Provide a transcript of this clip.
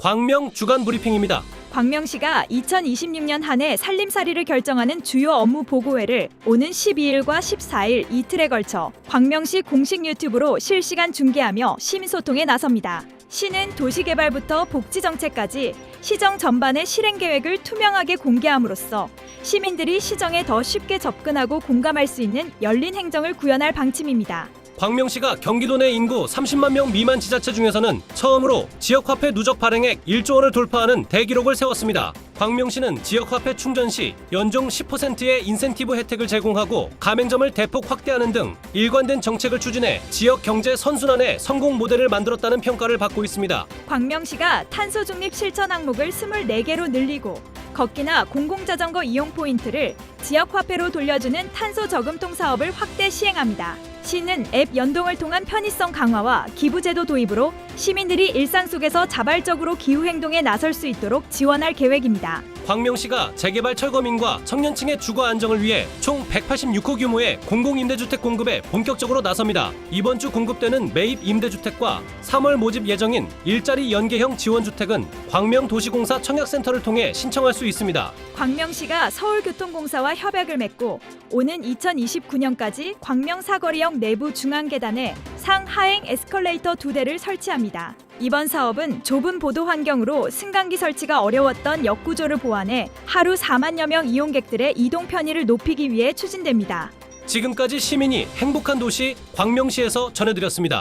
광명 주간 브리핑입니다. 광명시가 2026년 한 해 살림살이를 결정하는 주요 업무 보고회를 오는 12일과 14일 이틀에 걸쳐 광명시 공식 유튜브로 실시간 중계하며 시민소통에 나섭니다. 시는 도시개발부터 복지정책까지 시정 전반의 실행 계획을 투명하게 공개함으로써 시민들이 시정에 더 쉽게 접근하고 공감할 수 있는 열린 행정을 구현할 방침입니다. 광명시가 경기도 내 인구 30만 명 미만 지자체 중에서는 처음으로 지역화폐 누적 발행액 1조 원을 돌파하는 대기록을 세웠습니다. 광명시는 지역화폐 충전 시 연중 10%의 인센티브 혜택을 제공하고 가맹점을 대폭 확대하는 등 일관된 정책을 추진해 지역 경제 선순환의 성공 모델을 만들었다는 평가를 받고 있습니다. 광명시가 탄소 중립 실천 항목을 24개로 늘리고 걷기나 공공자전거 이용 포인트를 지역 화폐로 돌려주는 탄소 저금통 사업을 확대 시행합니다. 시는 앱 연동을 통한 편의성 강화와 기부제도 도입으로 시민들이 일상 속에서 자발적으로 기후 행동에 나설 수 있도록 지원할 계획입니다. 광명시가 재개발 철거민과 청년층의 주거 안정을 위해 총 186호 규모의 공공임대주택 공급에 본격적으로 나섭니다. 이번 주 공급되는 매입 임대주택과 3월 모집 예정인 일자리 연계형 지원주택은 광명도시공사 청약센터를 통해 신청할 수 있습니다. 광명시가 서울교통공사와 협약을 맺고 오는 2029년까지 광명 사거리역 내부 중앙 계단에 상하행 에스컬레이터 두 대를 설치합니다. 이번 사업은 좁은 보도 환경으로 승강기 설치가 어려웠던 역 구조를 보완해 하루 4만여 명 이용객들의 이동 편의를 높이기 위해 추진됩니다. 지금까지 시민이 행복한 도시 광명시에서 전해드렸습니다.